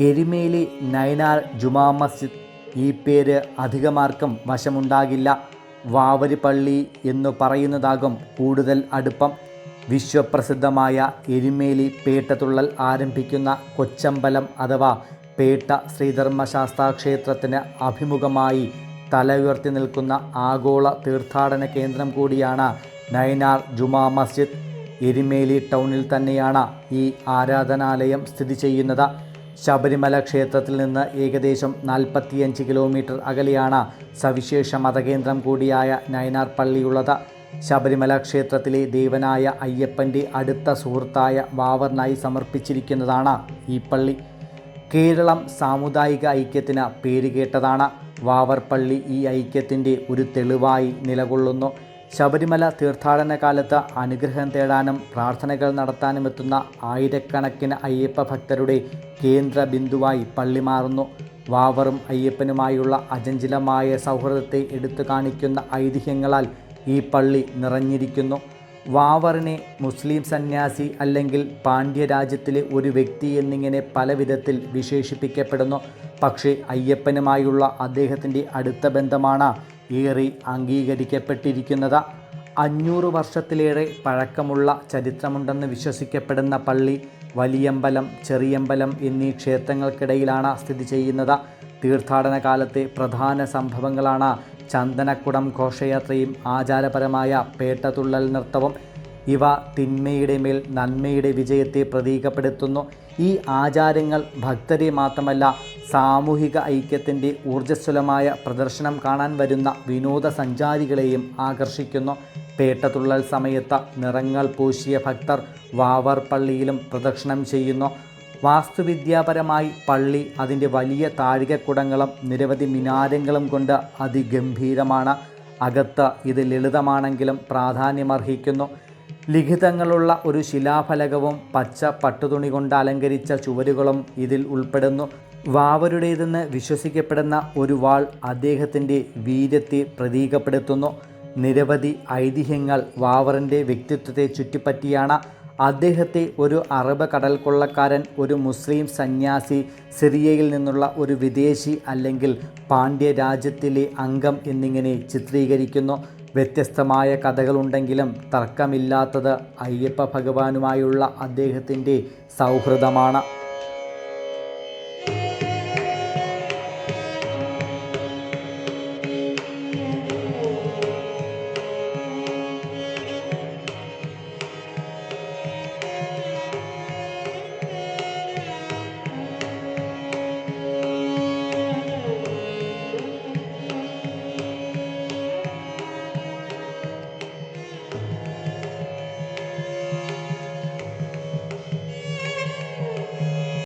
എരുമേലി നൈനാൽ ജുമാ മസ്ജിദ്. ഈ പേര് അധികമാർക്കും വശമുണ്ടാകില്ല. വാവരിപ്പള്ളി എന്നു പറയുന്നതാകും കൂടുതൽ അടുപ്പം. വിശ്വപ്രസിദ്ധമായ എരുമേലി പേട്ടതുള്ളൽ ആരംഭിക്കുന്ന കൊച്ചമ്പലം അഥവാ പേട്ട ശ്രീധർമ്മശാസ്ത്ര ക്ഷേത്രത്തിന് അഭിമുഖമായി തല ഉയർത്തി നിൽക്കുന്ന ആഗോള തീർത്ഥാടന കേന്ദ്രം കൂടിയാണ് നൈനാർ ജുമാ മസ്ജിദ്. എരുമേലി ടൗണിൽ തന്നെയാണ് ഈ ആരാധനാലയം സ്ഥിതി ചെയ്യുന്നത്. ശബരിമല ക്ഷേത്രത്തിൽ നിന്ന് ഏകദേശം നാൽപ്പത്തിയഞ്ച് കിലോമീറ്റർ അകലെയാണ് സവിശേഷ മതകേന്ദ്രം കൂടിയായ നയനാർ പള്ളിയുള്ളത്. ശബരിമല ക്ഷേത്രത്തിലെ ദേവനായ അയ്യപ്പന്റെ അടുത്ത സുഹൃത്തായ വാവറിനായി സമർപ്പിച്ചിരിക്കുന്നതാണ് ഈ പള്ളി. കേരളം സാമുദായിക ഐക്യത്തിന് പേരുകേട്ടതാണ് വാവർ പള്ളി ഈ ഐക്യത്തിന്റെ ഒരു തെളിവായി നിലകൊള്ളുന്നു. ശബരിമല തീർത്ഥാടന കാലത്ത് അനുഗ്രഹം തേടാനും പ്രാർത്ഥനകൾ നടത്താനും എത്തുന്ന ആയിരക്കണക്കിന് അയ്യപ്പ ഭക്തരുടെ കേന്ദ്ര ബിന്ദുവായി പള്ളി മാറുന്നു. വാവറും അയ്യപ്പനുമായുള്ള അചഞ്ചലമായ സൗഹൃദത്തെ എടുത്തു കാണിക്കുന്ന ഐതിഹ്യങ്ങളാൽ ഈ പള്ളി നിറഞ്ഞിരിക്കുന്നു. വാവറിനെ മുസ്ലിം സന്യാസി അല്ലെങ്കിൽ പാണ്ഡ്യരാജ്യത്തിലെ ഒരു വ്യക്തി എന്നിങ്ങനെ പല വിധത്തിൽ വിശേഷിപ്പിക്കപ്പെടുന്നു. പക്ഷേ അയ്യപ്പനുമായുള്ള അദ്ദേഹത്തിന്റെ അടുത്ത ബന്ധമാണ് ഏറെ അംഗീകരിക്കപ്പെട്ടിരിക്കുന്നത്. അഞ്ഞൂറ് വർഷത്തിലേറെ പഴക്കമുള്ള ചരിത്രമുണ്ടെന്ന് വിശ്വസിക്കപ്പെടുന്ന പള്ളി വലിയമ്പലം ചെറിയമ്പലം എന്നീ ക്ഷേത്രങ്ങൾക്കിടയിലാണ് സ്ഥിതി ചെയ്യുന്നത്. തീർത്ഥാടന കാലത്തെ പ്രധാന സംഭവങ്ങളാണ് ചന്ദനക്കുടം ഘോഷയാത്രയും ആചാരപരമായ പേട്ടതുള്ളൽ നൃത്തവും ഇവ തിന്മയുടെ മേൽ നന്മയുടെ വിജയത്തെ പ്രതീകപ്പെടുത്തുന്നു. ഈ ആചാരങ്ങൾ ഭക്തരെ മാത്രമല്ല സാമൂഹിക ഐക്യത്തിന്റെ ഊർജസ്വലമായ പ്രദർശനം കാണാൻ വരുന്ന വിനോദസഞ്ചാരികളെയും ആകർഷിക്കുന്നു. പേട്ടതുള്ളൽ സമയത്ത് നിറങ്ങൾ പൂശിയ ഭക്തർ വാവർ പള്ളിയിലും പ്രദക്ഷിണം ചെയ്യുന്നു. വാസ്തുവിദ്യാപരമായി പള്ളി അതിന്റെ വലിയ താഴികക്കുടങ്ങളും നിരവധി മിനാരങ്ങളും കൊണ്ട് അതിഗംഭീരമാണ്. അകത്ത് ഇത് ലളിതമാണെങ്കിലും പ്രാധാന്യമർഹിക്കുന്നു. ലിഖിതങ്ങളുള്ള ഒരു ശിലാഫലകവും പച്ച പട്ടുതുണി കൊണ്ട് അലങ്കരിച്ച ചുവരുകളും ഇതിൽ ഉൾപ്പെടുന്നു. വാവരുടേതെന്ന് വിശ്വസിക്കപ്പെടുന്ന ഒരു വാൾ അദ്ദേഹത്തിന്റെ വീര്യത്തെ പ്രതീകപ്പെടുത്തുന്നു. നിരവധി ഐതിഹ്യങ്ങൾ വാവറിന്റെ വ്യക്തിത്വത്തെ ചുറ്റിപ്പറ്റിയാണ്. അദ്ദേഹത്തെ ഒരു അറബ് കടൽ കൊള്ളക്കാരൻ ഒരു മുസ്ലിം സന്യാസി സിറിയയിൽ നിന്നുള്ള ഒരു വിദേശി അല്ലെങ്കിൽ പാണ്ഡ്യ രാജ്യത്തിലെ അംഗം എന്നിങ്ങനെ ചിത്രീകരിക്കുന്നു. വ്യത്യസ്തമായ കഥകളുണ്ടെങ്കിലും തർക്കമില്ലാത്തത് അയ്യപ്പ ഭഗവാനുമായുള്ള അദ്ദേഹത്തിന്റെ സൗഹൃദമാണ്.